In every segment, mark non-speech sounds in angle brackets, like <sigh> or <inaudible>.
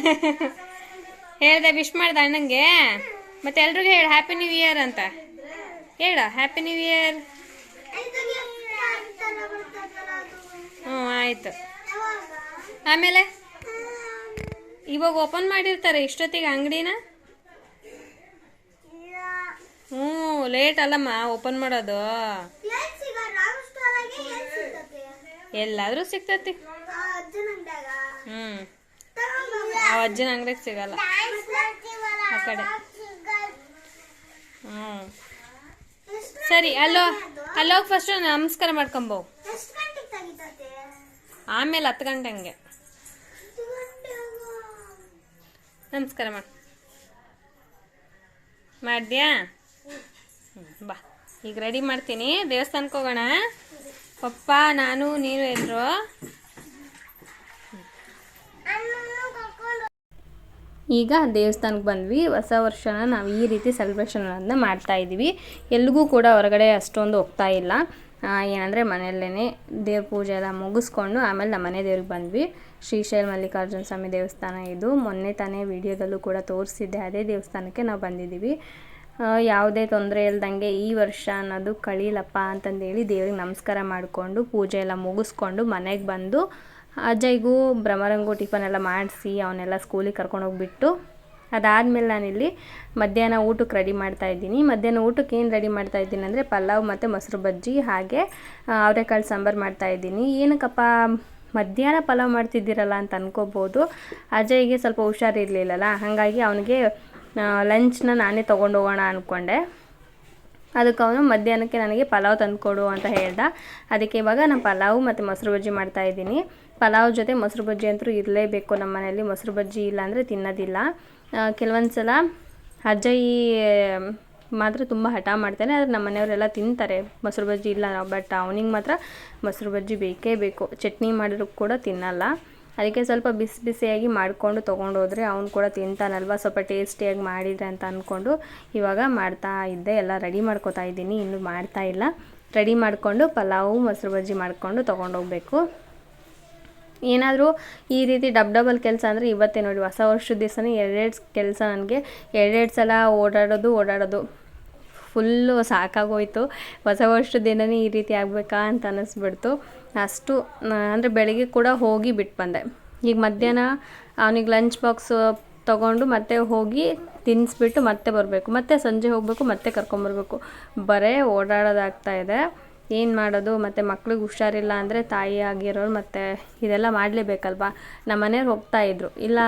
<laughs> ಹೇಳ್ದೆ ವಿಶ್ ಮಾಡ್ದೆ ಅಣ್ಣಂಗೆ. ಮತ್ತೆ ಎಲ್ರಿಗೂ ಹೇಳು ಹ್ಯಾಪಿ ನ್ಯೂ ಇಯರ್ ಅಂತ. ಹೇಳ ಹ್ಯಾಪಿ ನ್ಯೂ ಇಯರ್ ಹ್ಞೂ, ಆಯ್ತು. ಆಮೇಲೆ? ಇವಾಗ ಓಪನ್ ಮಾಡಿರ್ತಾರೆ ಇಷ್ಟೊತ್ತಿಗೆ ಅಂಗಡಿನ? ಹ್ಞೂ ಲೇಟ್ ಅಲ್ಲಮ್ಮ ಓಪನ್ ಮಾಡೋದು. ಎಲ್ಲಾದರೂ ಸಿಗ್ತತಿ. ಹ್ಞೂ. ಆ ಅಜ್ಜನ ಅಂಗಡಿಗೆ ಸಿಗಲ್ಲ. ಆ ಕಡೆ. ಹ್ಞೂ ಸರಿ, ಅಲ್ಲೋ ಅಲ್ಲೋಗಿ ಫಸ್ಟು ನಮಸ್ಕಾರ ಮಾಡ್ಕೊಂಬೋ. ಆಮೇಲೆ ಹತ್ತು ಗಂಟೆ ಹಂಗೆ. ನಮಸ್ಕಾರ ಮಾಡಿ. ಮಾಡಿದ್ಯಾ? ಬಾ. ಈಗ ರೆಡಿ ಮಾಡ್ತೀನಿ. ದೇವಸ್ಥಾನಕ್ಕೆ ಹೋಗೋಣ. ಪಪ್ಪ, ನಾನು, ನೀರು ಎಲ್ರು ಈಗ ದೇವಸ್ಥಾನಕ್ಕೆ ಬಂದ್ವಿ. ಹೊಸ ವರ್ಷನ ನಾವು ಈ ರೀತಿ ಸೆಲೆಬ್ರೇಷನನ್ನು ಮಾಡ್ತಾ ಇದ್ದೀವಿ. ಎಲ್ಲಿಗೂ ಕೂಡ ಹೊರಗಡೆ ಅಷ್ಟೊಂದು ಹೋಗ್ತಾ ಇಲ್ಲ. ಏನಂದರೆ ಮನೆಯಲ್ಲೇ ದೇವ್ರ ಪೂಜೆ ಎಲ್ಲ ಮುಗಿಸ್ಕೊಂಡು ಆಮೇಲೆ ನಮ್ಮ ಮನೆ ದೇವ್ರಿಗೆ ಬಂದ್ವಿ. ಶ್ರೀಶೈಲ ಮಲ್ಲಿಕಾರ್ಜುನ ಸ್ವಾಮಿ ದೇವಸ್ಥಾನ ಇದು. ಮೊನ್ನೆ ತಾನೇ ವಿಡಿಯೋದಲ್ಲೂ ಕೂಡ ತೋರಿಸಿದ್ದೆ, ಅದೇ ದೇವಸ್ಥಾನಕ್ಕೆ ನಾವು ಬಂದಿದ್ದೀವಿ. ಯಾವುದೇ ತೊಂದರೆ ಇಲ್ದಂಗೆ ಈ ವರ್ಷ ಅನ್ನೋದು ಕಳೀಲಪ್ಪ ಅಂತಂದೇಳಿ ದೇವ್ರಿಗೆ ನಮಸ್ಕಾರ ಮಾಡಿಕೊಂಡು ಪೂಜೆ ಎಲ್ಲ ಮುಗಿಸ್ಕೊಂಡು ಮನೆಗೆ ಬಂದು ಅಜ್ಜಯ್ಗೂ ಭ್ರಮರಂಗು ಟಿಫನ್ ಎಲ್ಲ ಮಾಡಿಸಿ ಅವನ್ನೆಲ್ಲ ಸ್ಕೂಲಿಗೆ ಕರ್ಕೊಂಡೋಗ್ಬಿಟ್ಟು ಅದಾದಮೇಲೆ ನಾನಿಲ್ಲಿ ಮಧ್ಯಾಹ್ನ ಊಟಕ್ಕೆ ರೆಡಿ ಮಾಡ್ತಾ ಇದ್ದೀನಿ. ಮಧ್ಯಾಹ್ನ ಊಟಕ್ಕೆ ಏನು ರೆಡಿ ಮಾಡ್ತಾ ಇದ್ದೀನಿ ಅಂದರೆ ಪಲಾವ್ ಮತ್ತು ಮೊಸರು ಬಜ್ಜಿ, ಹಾಗೆ ಅವರೆಕಾಳು ಸಾಂಬಾರು ಮಾಡ್ತಾ ಇದ್ದೀನಿ. ಏನಕ್ಕಪ್ಪ, ಮಧ್ಯಾಹ್ನ ಪಲಾವ್ ಮಾಡ್ತಿದ್ದೀರಲ್ಲ ಅಂತ ಅನ್ಕೋಬೋದು. ಅಜಯ್ಗೆ ಸ್ವಲ್ಪ ಹುಷಾರಿರಲಿಲ್ಲಲ್ಲ, ಹಾಗಾಗಿ ಅವನಿಗೆ ಲಂಚ್ನ ನಾನೇ ತೊಗೊಂಡು ಹೋಗೋಣ ಅಂದ್ಕೊಂಡೆ ಅದಕ್ಕೆ ಅವನು ಮಧ್ಯಾಹ್ನಕ್ಕೆ ನನಗೆ ಪಲಾವ್ ತಂದುಕೊಡು ಅಂತ ಹೇಳ್ದ. ಅದಕ್ಕೆ ಇವಾಗ ನಾನು ಪಲಾವು ಮತ್ತು ಮೊಸರು ಬಜ್ಜಿ ಮಾಡ್ತಾ ಇದ್ದೀನಿ. ಪಲಾವ್ ಜೊತೆ ಮೊಸರು ಬಜ್ಜಿ ಅಂತೂ ಇರಲೇಬೇಕು ನಮ್ಮ ಮನೆಯಲ್ಲಿ. ಮೊಸರು ಬಜ್ಜಿ ಇಲ್ಲ ಅಂದರೆ ತಿನ್ನೋದಿಲ್ಲ. ಕೆಲವೊಂದು ಸಲ ಅಜ್ಜಯಿ ಮಾತ್ರ ತುಂಬ ಹಠ ಮಾಡ್ತಾನೆ, ಆದರೆ ನಮ್ಮ ಮನೆಯವರೆಲ್ಲ ತಿಂತಾರೆ. ಮೊಸರು ಬಜ್ಜಿ ಇಲ್ಲ ಬಟ್ ಅವನಿಗೆ ಮಾತ್ರ ಮೊಸರು ಬಜ್ಜಿ ಬೇಕೇ ಬೇಕು. ಚಟ್ನಿ ಮಾಡಿದ್ರೂ ಕೂಡ ತಿನ್ನಲ್ಲ. ಅದಕ್ಕೆ ಸ್ವಲ್ಪ ಬಿಸಿ ಬಿಸಿಯಾಗಿ ಮಾಡಿಕೊಂಡು ತೊಗೊಂಡೋದ್ರೆ ಅವನು ಕೂಡ ತಿಂತಾನಲ್ವ? ಸ್ವಲ್ಪ ಟೇಸ್ಟಿಯಾಗಿ ಮಾಡಿದ್ರೆ ಅಂತ ಅಂದ್ಕೊಂಡು ಇವಾಗ ಮಾಡ್ತಾ ಇದ್ದೆ. ಎಲ್ಲ ರೆಡಿ ಮಾಡ್ಕೊತಾ ಇದ್ದೀನಿ. ಇನ್ನೂ ಮಾಡ್ತಾ ಇಲ್ಲ. ರೆಡಿ ಮಾಡಿಕೊಂಡು ಪಲಾವು, ಮೊಸರು ಬಜ್ಜಿ ಮಾಡಿಕೊಂಡು ತೊಗೊಂಡೋಗ್ಬೇಕು. ಏನಾದರೂ ಈ ರೀತಿ ಡಬ್ ಡಬಲ್ ಕೆಲಸ ಅಂದರೆ ಇವತ್ತೇ ನೋಡಿ ಹೊಸ ವರ್ಷದ ದಿವಸನೇ ಎರಡೆರಡು ಕೆಲಸ ನನಗೆ. ಎರಡೆರಡು ಸಲ ಓಡಾಡೋದು ಓಡಾಡೋದು. ಫುಲ್ಲು ಸಾಕಾಗೋಯ್ತು. ಹೊಸ ವರ್ಷದ ದಿನವೇ ಈ ರೀತಿ ಆಗಬೇಕಾ ಅಂತ ಅನ್ನಿಸ್ಬಿಡ್ತು ಅಷ್ಟು ಅಂದರೆ ಬೆಳಗ್ಗೆ ಕೂಡ ಹೋಗಿ ಬಿಟ್ಟು ಬಂದೆ. ಈಗ ಮಧ್ಯಾಹ್ನ ಅವನಿಗೆ ಲಂಚ್ ಬಾಕ್ಸ್ ತೊಗೊಂಡು ಮತ್ತೆ ಹೋಗಿ ತಿನ್ನಿಸ್ಬಿಟ್ಟು ಮತ್ತೆ ಬರಬೇಕು. ಮತ್ತೆ ಸಂಜೆ ಹೋಗಬೇಕು, ಮತ್ತೆ ಕರ್ಕೊಂಬರ್ಬೇಕು. ಬರೇ ಓಡಾಡೋದಾಗ್ತಾ ಇದೆ. ಏನು ಮಾಡೋದು, ಮತ್ತು ಮಕ್ಳಿಗೆ ಹುಷಾರಿಲ್ಲ ಅಂದರೆ ತಾಯಿ ಆಗಿರೋರು ಮತ್ತು ಇದೆಲ್ಲ ಮಾಡಲೇಬೇಕಲ್ವಾ? ನಮ್ಮ ಮನೆಯವ್ರು ಹೋಗ್ತಾ ಇದ್ರು. ಇಲ್ಲ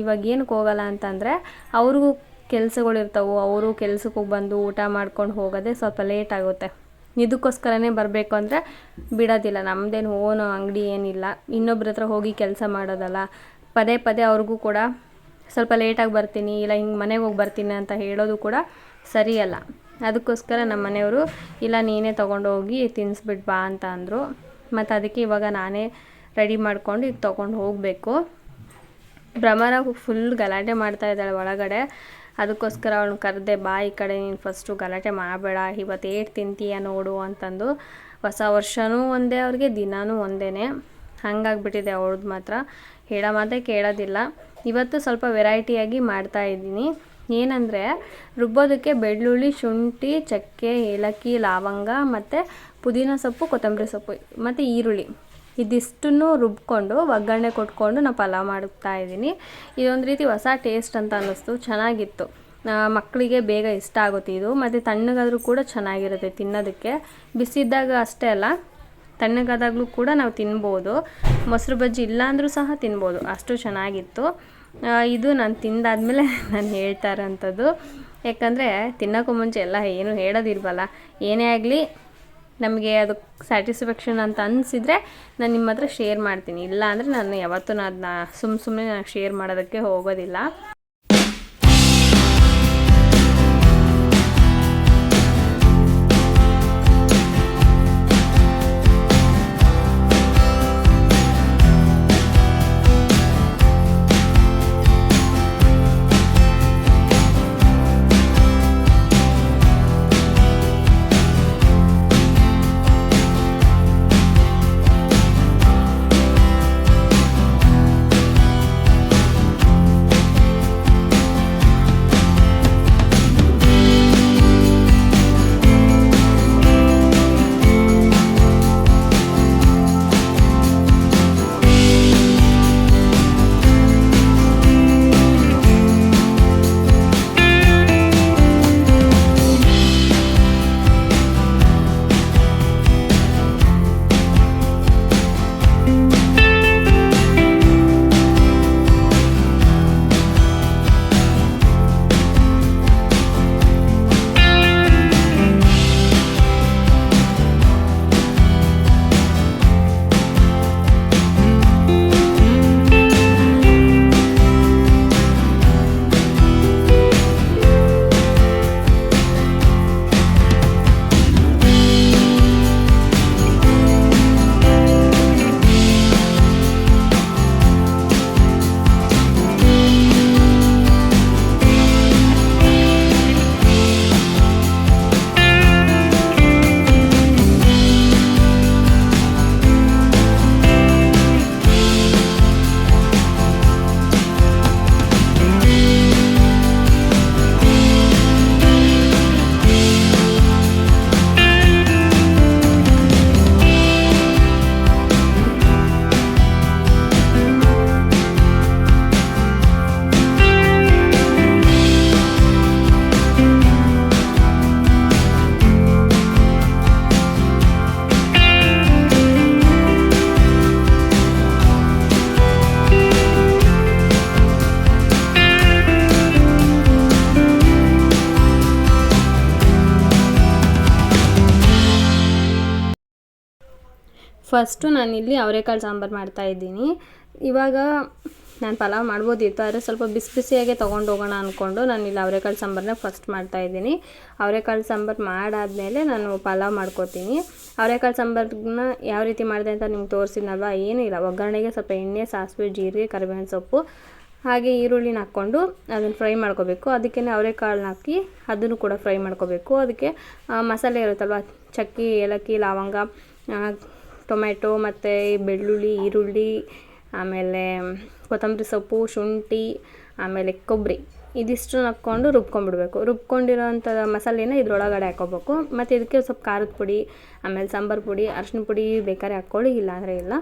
ಇವಾಗ ಏನಕ್ಕೆ ಹೋಗಲ್ಲ ಅಂತಂದರೆ ಅವ್ರಿಗೂ ಕೆಲಸಗಳಿರ್ತಾವೆ ಅವರು ಕೆಲ್ಸಕ್ಕೆ ಬಂದು ಊಟ ಮಾಡ್ಕೊಂಡು ಹೋಗೋದೇ ಸ್ವಲ್ಪ ಲೇಟ್ ಆಗುತ್ತೆ. ಇದಕ್ಕೋಸ್ಕರನೇ ಬರಬೇಕು ಅಂದರೆ ಬಿಡೋದಿಲ್ಲ. ನಮ್ಮದೇನು ಓನು ಅಂಗಡಿ ಏನಿಲ್ಲ. ಇನ್ನೊಬ್ರ ಹತ್ರ ಹೋಗಿ ಕೆಲಸ ಮಾಡೋದಲ್ಲ. ಪದೇ ಪದೇ ಅವ್ರಿಗೂ ಕೂಡ ಸ್ವಲ್ಪ ಲೇಟಾಗಿ ಬರ್ತೀನಿ, ಇಲ್ಲ ಹಿಂಗೆ ಮನೆಗೆ ಹೋಗಿ ಬರ್ತೀನಿ ಅಂತ ಹೇಳೋದು ಕೂಡ ಸರಿಯಲ್ಲ. ಅದಕ್ಕೋಸ್ಕರ ನಮ್ಮ ಮನೆಯವರು, ಇಲ್ಲ, ನೀನೇ ತೊಗೊಂಡೋಗಿ ತಿನ್ನಿಸ್ಬಿಟ್ಟು ಬಾ ಅಂತ ಅಂದರು. ಮತ್ತು ಅದಕ್ಕೆ ಇವಾಗ ನಾನೇ ರೆಡಿ ಮಾಡ್ಕೊಂಡು ಈಗ ತೊಗೊಂಡು ಹೋಗಬೇಕು. ಭ್ರಮರ ಫುಲ್ ಗಲಾಟೆ ಮಾಡ್ತಾ ಇದ್ದಾಳೆ ಒಳಗಡೆ. ಅದಕ್ಕೋಸ್ಕರ ಅವಳು ಕರೆದೆ, ಬಾ, ಈ ಕಡೆ ನೀನು ಫಸ್ಟು ಗಲಾಟೆ ಮಾಡಬೇಡ ಇವತ್ತು ಏಟ್ ತಿಂತೀಯ ನೋಡು ಅಂತಂದು. ಹೊಸ ವರ್ಷವೂ ಒಂದೇ, ಅವ್ರಿಗೆ ದಿನಾನೂ ಒಂದೇ ಹಂಗಾಗ್ಬಿಟ್ಟಿದೆ ಅವಳದ್ದು ಮಾತ್ರ. ಹೇಳೋ ಮಾತೇ ಕೇಳೋದಿಲ್ಲ. ಇವತ್ತು ಸ್ವಲ್ಪ ವೆರೈಟಿಯಾಗಿ ಮಾಡ್ತಾ ಇದ್ದೀನಿ. ಏನಂದರೆ ರುಬ್ಬೋದಕ್ಕೆ ಬೆಳ್ಳುಳ್ಳಿ, ಶುಂಠಿ, ಚಕ್ಕೆ, ಏಲಕ್ಕಿ, ಲವಂಗ ಮತ್ತು ಪುದೀನ ಸೊಪ್ಪು, ಕೊತ್ತಂಬರಿ ಸೊಪ್ಪು ಮತ್ತು ಈರುಳ್ಳಿ. ಇದಿಷ್ಟನ್ನು ರುಬ್ಕೊಂಡು ಒಗ್ಗರಣೆ ಕೊಟ್ಕೊಂಡು ನಾವು ಪಲಾವ್ ಮಾಡ್ತಾ ಇದ್ದೀನಿ. ಇದೊಂದು ರೀತಿ ಹೊಸ ಟೇಸ್ಟ್ ಅಂತ ಅನ್ನಿಸ್ತು, ಚೆನ್ನಾಗಿತ್ತು. ಮಕ್ಕಳಿಗೆ ಬೇಗ ಇಷ್ಟ ಆಗುತ್ತೆ ಇದು. ಮತ್ತು ತಣ್ಣಗಾದರೂ ಕೂಡ ಚೆನ್ನಾಗಿರುತ್ತೆ ತಿನ್ನೋದಕ್ಕೆ. ಬಿಸಿದ್ದಾಗ ಅಷ್ಟೇ ಅಲ್ಲ, ತಣ್ಣಗಾದಾಗಲೂ ಕೂಡ ನಾವು ತಿನ್ಬೋದು. ಮೊಸರು ಬಜ್ಜಿ ಇಲ್ಲಾಂದರೂ ಸಹ ತಿನ್ಬೋದು. ಅಷ್ಟು ಚೆನ್ನಾಗಿತ್ತು. ಇದು ನಾನು ತಿಂದಾದಮೇಲೆ <laughs> ನಾನು ಹೇಳ್ತಾ ಇರೋಂಥದ್ದು ಯಾಕಂದರೆ ತಿನ್ನೋಕ್ಕೂ ಮುಂಚೆ ಎಲ್ಲ ಏನು ಹೇಳೋದಿಲ್ವಲ್ಲ. ಏನೇ ಆಗಲಿ ನಮಗೆ ಅದು ಸ್ಯಾಟಿಸ್ಫ್ಯಾಕ್ಷನ್ ಅಂತ ಅನಿಸಿದರೆ ನಾನು ನಿಮ್ಮ ಹತ್ರ ಶೇರ್ ಮಾಡ್ತೀನಿ. ಇಲ್ಲ ಅಂದರೆ ನಾನು ಯಾವತ್ತೂ ಅದನ್ನ ಸುಮ್ಮ ಸುಮ್ಮನೆ ನಾನು ಶೇರ್ ಮಾಡೋದಕ್ಕೆ ಹೋಗೋದಿಲ್ಲ. ಫಸ್ಟು ನಾನಿಲ್ಲಿ ಅವರೆಕಾಳು ಸಾಂಬಾರು ಮಾಡ್ತಾಯಿದ್ದೀನಿ ಇವಾಗ ನಾನು ಪಲಾವ್ ಮಾಡ್ಬೋದಿತ್ತು, ಆದರೆ ಸ್ವಲ್ಪ ಬಿಸಿ ಬಿಸಿಯಾಗೆ ತೊಗೊಂಡು ಹೋಗೋಣ ಅಂದ್ಕೊಂಡು ನಾನು ಇಲ್ಲಿ ಅವರೆಕಾಳು ಸಾಂಬಾರನ್ನ ಫಸ್ಟ್ ಮಾಡ್ತಾಯಿದ್ದೀನಿ ಅವರೆಕಾಳು ಸಾಂಬಾರು ಮಾಡಾದಮೇಲೆ ನಾನು ಪಲಾವ್ ಮಾಡ್ಕೋತೀನಿ. ಅವರೆಕಾಳು ಸಾಂಬಾರನ್ನ ಯಾವ ರೀತಿ ಮಾಡಿದೆ ಅಂತ ನಿಮ್ಗೆ ತೋರಿಸಿದ್ನಲ್ವ? ಏನೂ ಇಲ್ಲ. ಒಗ್ಗರಣೆಗೆ ಸ್ವಲ್ಪ ಎಣ್ಣೆ, ಸಾಸಿವೆ, ಜೀರಿಗೆ, ಕರಿಬೇವಿನ ಸೊಪ್ಪು, ಹಾಗೆ ಈರುಳ್ಳಿನ ಹಾಕ್ಕೊಂಡು ಅದನ್ನು ಫ್ರೈ ಮಾಡ್ಕೋಬೇಕು. ಅದಕ್ಕೆ ಅವರೆಕಾಳನ್ನ ಹಾಕಿ ಅದನ್ನು ಕೂಡ ಫ್ರೈ ಮಾಡ್ಕೋಬೇಕು. ಅದಕ್ಕೆ ಮಸಾಲೆ ಇರುತ್ತಲ್ವ? ಚಕ್ಕಿ, ಏಲಕ್ಕಿ, ಲವಂಗ ಟೊಮೆಟೊ ಮತ್ತು ಬೆಳ್ಳುಳ್ಳಿ, ಈರುಳ್ಳಿ, ಆಮೇಲೆ ಕೊತ್ತಂಬರಿ ಸೊಪ್ಪು, ಶುಂಠಿ, ಆಮೇಲೆ ಕೊಬ್ಬರಿ. ಇದಿಷ್ಟು ಹಾಕ್ಕೊಂಡು ರುಬ್ಕೊಂಡ್ಬಿಡ್ಬೇಕು. ರುಬ್ಕೊಂಡಿರೋಂಥ ಮಸಾಲೆನ ಇದ್ರೊಳಗಡೆ ಹಾಕ್ಕೋಬೇಕು. ಮತ್ತು ಇದಕ್ಕೆ ಸ್ವಲ್ಪ ಖಾರದ ಪುಡಿ, ಆಮೇಲೆ ಸಾಂಬಾರು ಪುಡಿ, ಅರ್ಶಿನ ಪುಡಿ ಬೇಕಾದ್ರೆ ಹಾಕ್ಕೊಳ್ಳಿ, ಇಲ್ಲಾಂದರೆ ಇಲ್ಲ.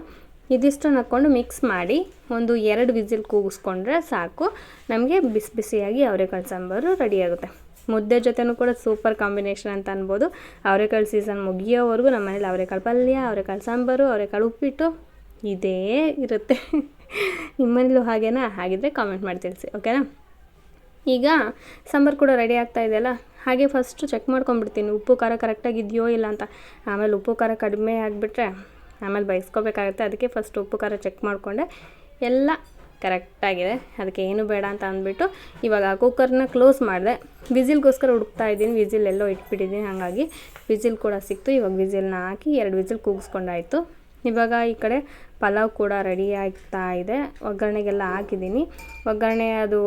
ಇದಿಷ್ಟನ್ನು ಹಾಕ್ಕೊಂಡು ಮಿಕ್ಸ್ ಮಾಡಿ ಒಂದು ಎರಡು ವಿಸಿಲ್ ಕೂಗಿಸ್ಕೊಂಡ್ರೆ ಸಾಕು. ನಮಗೆ ಬಿಸಿ ಬಿಸಿಯಾಗಿ ಅವರೆಕಾಳು ಸಾಂಬಾರು ರೆಡಿಯಾಗುತ್ತೆ ಮುದ್ದೆ ಜೊತೆನೂ ಕೂಡ ಸೂಪರ್ ಕಾಂಬಿನೇಷನ್ ಅಂತ ಅನ್ಬೋದು. ಅವರೆಕಾಳು ಸೀಸನ್ ಮುಗಿಯೋವರೆಗೂ ನಮ್ಮ ಮನೇಲಿ ಅವರೆಕಾಳು ಪಲ್ಯ, ಅವರೆಕಾಳು ಸಾಂಬಾರು, ಅವರೆಕಾಳು ಉಪ್ಪಿಟ್ಟು ಇದೇ ಇರುತ್ತೆ. ನಿಮ್ಮ ಮನೇಲೂ ಹಾಗೇನಾ? ಹಾಗಿದ್ರೆ ಕಾಮೆಂಟ್ ಮಾಡಿ ತಿಳಿಸಿ ಓಕೆನಾ ಈಗ ಸಾಂಬಾರು ಕೂಡ ರೆಡಿ ಆಗ್ತಾ ಇದೆಯಲ್ಲ ಹಾಗೆ ಫಸ್ಟು ಚೆಕ್ ಮಾಡ್ಕೊಂಡ್ಬಿಡ್ತೀನಿ, ಉಪ್ಪು, ಖಾರ ಕರೆಕ್ಟಾಗಿ ಇದೆಯೋ ಇಲ್ಲ ಅಂತ. ಆಮೇಲೆ ಉಪ್ಪು, ಖಾರ ಕಡಿಮೆ ಆಗಿಬಿಟ್ರೆ ಆಮೇಲೆ ಬಯಸ್ಕೋಬೇಕಾಗುತ್ತೆ. ಅದಕ್ಕೆ ಫಸ್ಟ್ ಉಪ್ಪು, ಖಾರ ಚೆಕ್ ಮಾಡಿಕೊಂಡೆ. ಎಲ್ಲ ಕರೆಕ್ಟಾಗಿದೆ. ಅದಕ್ಕೆ ಏನು ಬೇಡ ಅಂತ ಅಂದ್ಬಿಟ್ಟು ಇವಾಗ ಕುಕ್ಕರ್ನ ಕ್ಲೋಸ್ ಮಾಡಿದೆ. ವಿಸಿಲ್ಗೋಸ್ಕರ ಹುಡುಕ್ತಾ ಇದ್ದೀನಿ. ವಿಸಿಲ್ ಎಲ್ಲೋ ಇಟ್ಬಿಟ್ಟಿದ್ದೀನಿ. ಹಾಗಾಗಿ ವಿಸಿಲ್ ಕೂಡ ಸಿಕ್ತು. ಇವಾಗ ವಿಸಿಲ್ನ ಹಾಕಿ ಎರಡು ವಿಸಿಲ್ ಕೂಗಿಸ್ಕೊಂಡಾಯಿತು. ಇವಾಗ ಈ ಕಡೆ ಪಲಾವ್ ಕೂಡ ರೆಡಿ ಆಗ್ತಾ ಇದೆ. ಒಗ್ಗರಣೆಗೆಲ್ಲ ಹಾಕಿದ್ದೀನಿ. ಒಗ್ಗರಣೆ ಅದು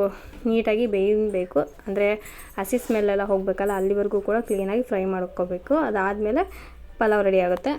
ನೀಟಾಗಿ ಬೇಯಬೇಕು. ಅಂದರೆ ಹಸಿ ಸ್ಮೆಲ್ಲೆಲ್ಲ ಹೋಗಬೇಕಲ್ಲ, ಅಲ್ಲಿವರೆಗೂ ಕೂಡ ಕ್ಲೀನಾಗಿ ಫ್ರೈ ಮಾಡ್ಕೋಬೇಕು. ಅದಾದಮೇಲೆ ಪಲಾವ್ ರೆಡಿ ಆಗುತ್ತೆ.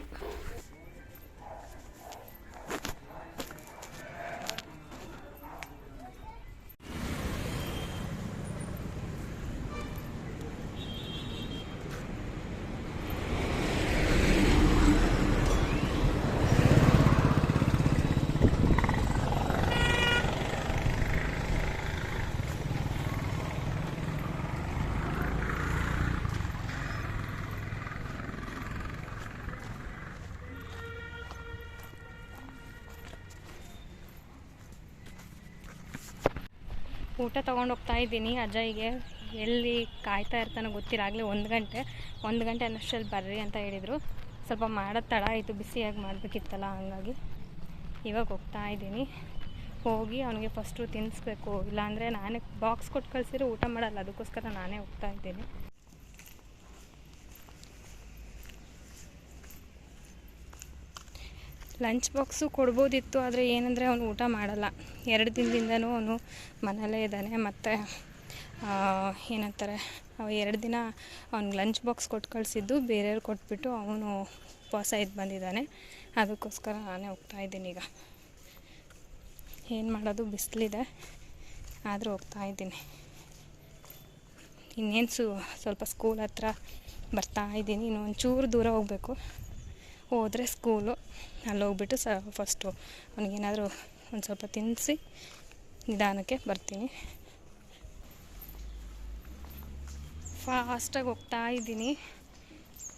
ಊಟ ತೊಗೊಂಡು ಹೋಗ್ತಾ ಇದ್ದೀನಿ ಅಜಯ್ಗೆ. ಎಲ್ಲಿ ಕಾಯ್ತಾ ಇರ್ತಾನೋ ಗೊತ್ತಿಲ್ಲ, ಆಗಲೇ ಒಂದು ಗಂಟೆ ಒಂದು ಗಂಟೆ ಅನ್ನೋಷ್ಟಲ್ಲಿ ಬರ್ರಿ ಅಂತ ಹೇಳಿದರು. ಸ್ವಲ್ಪ ಮಾಡೋದು ತಡ ಆಯಿತು, ಬಿಸಿಯಾಗಿ ಮಾಡಬೇಕಿತ್ತಲ್ಲ, ಹಂಗಾಗಿ ಇವಾಗ ಹೋಗ್ತಾ ಇದ್ದೀನಿ. ಹೋಗಿ ಅವನಿಗೆ ಫಸ್ಟು ತಿನ್ನಿಸ್ಬೇಕು ಇಲ್ಲಾಂದರೆ ನಾನೇ ಬಾಕ್ಸ್ ಕೊಟ್ಟು ಕಳಿಸಿದ್ರೆ ಊಟ ಮಾಡಲ್ಲ, ಅದಕ್ಕೋಸ್ಕರ ನಾನೇ ಹೋಗ್ತಾ ಇದ್ದೀನಿ. ಲಂಚ್ ಬಾಕ್ಸು ಕೊಡ್ಬೋದಿತ್ತು, ಆದರೆ ಏನಂದರೆ ಅವನು ಊಟ ಮಾಡಲ್ಲ. ಎರಡು ದಿನದಿಂದನೂ ಅವನು ಮನೆಯಲ್ಲೇ ಇದ್ದಾನೆ. ಮತ್ತು ಏನಂತಾರೆ ಎರಡು ದಿನ ಅವ್ನಿಗೆ ಲಂಚ್ ಬಾಕ್ಸ್ ಕೊಟ್ಟು ಕಳಿಸಿದ್ದು, ಬೇರೆಯವ್ರು ಕೊಟ್ಬಿಟ್ಟು ಅವನು ಉಪವಾಸ ಇದ್ದು ಬಂದಿದ್ದಾನೆ. ಅದಕ್ಕೋಸ್ಕರ ನಾನೇ ಹೋಗ್ತಾ ಇದ್ದೀನಿ ಈಗ. ಏನು ಮಾಡೋದು, ಬಿಸಿಲಿದೆ. ಆದರೂ ಹೋಗ್ತಾ ಇದ್ದೀನಿ. ಇನ್ನೇನು ಸು ಸ್ವಲ್ಪ ಸ್ಕೂಲ್ ಹತ್ರ ಬರ್ತಾ ಇದ್ದೀನಿ. ಇನ್ನು ಒಂಚೂರು ದೂರ ಹೋಗಬೇಕು. ಹೋದರೆ ಸ್ಕೂಲು ಅಲ್ಲಿ ಹೋಗ್ಬಿಟ್ಟು ಸ ಫಸ್ಟು ಅವನಿಗೇನಾದರೂ ಒಂದು ಸ್ವಲ್ಪ ತಿನ್ನಿಸಿ ನಿಧಾನಕ್ಕೆ ಬರ್ತೀನಿ. ಫಾಸ್ಟಾಗಿ ಹೋಗ್ತಾ ಇದ್ದೀನಿ.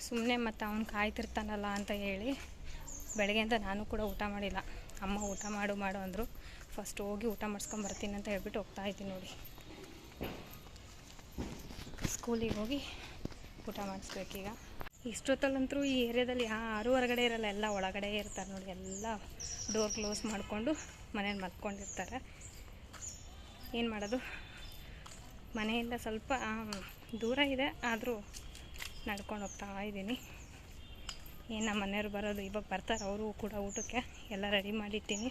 ಸುಮ್ಮನೆ ಮತ್ತು ಅವ್ನು ಕಾಯ್ತಿರ್ತಾನಲ್ಲ ಅಂತ ಹೇಳಿ ಬೆಳಗ್ಗೆಯಿಂದ ನಾನು ಕೂಡ ಊಟ ಮಾಡಿಲ್ಲ. ಅಮ್ಮ ಊಟ ಮಾಡು ಮಾಡು ಅಂದರು. ಫಸ್ಟ್ ಹೋಗಿ ಊಟ ಮಾಡಿಸ್ಕೊಂಬರ್ತೀನಿ ಅಂತ ಹೇಳ್ಬಿಟ್ಟು ಹೋಗ್ತಾ ಇದ್ದೀನಿ ನೋಡಿ. ಸ್ಕೂಲಿಗೆ ಹೋಗಿ ಊಟ ಮಾಡಿಸ್ಬೇಕೀಗ. ಇಷ್ಟೊತ್ತಲ್ಲಂತರೂ ಈ ಏರಿಯಾದಲ್ಲಿ ಯಾರೂ ಹೊರಗಡೆ ಇರಲ್ಲ, ಎಲ್ಲ ಒಳಗಡೆ ಇರ್ತಾರೆ ನೋಡಿ, ಎಲ್ಲ ಡೋರ್ ಕ್ಲೋಸ್ ಮಾಡಿಕೊಂಡು ಮನೇಲಿ ಮಲ್ಕೊಂಡಿರ್ತಾರೆ. ಏನು ಮಾಡೋದು? ಮನೆಯಿಂದ ಸ್ವಲ್ಪ ದೂರ ಇದೆ, ಆದರೂ ನಡ್ಕೊಂಡು ಹೋಗ್ತಾ ಇದ್ದೀನಿ. ಏನು ನಮ್ಮ ಮನೆಯವ್ರು ಬರೋದು, ಇವಾಗ ಬರ್ತಾರೆ, ಅವರು ಕೂಡ ಊಟಕ್ಕೆ ಎಲ್ಲ ರೆಡಿ ಮಾಡಿಟ್ಟಿನಿ.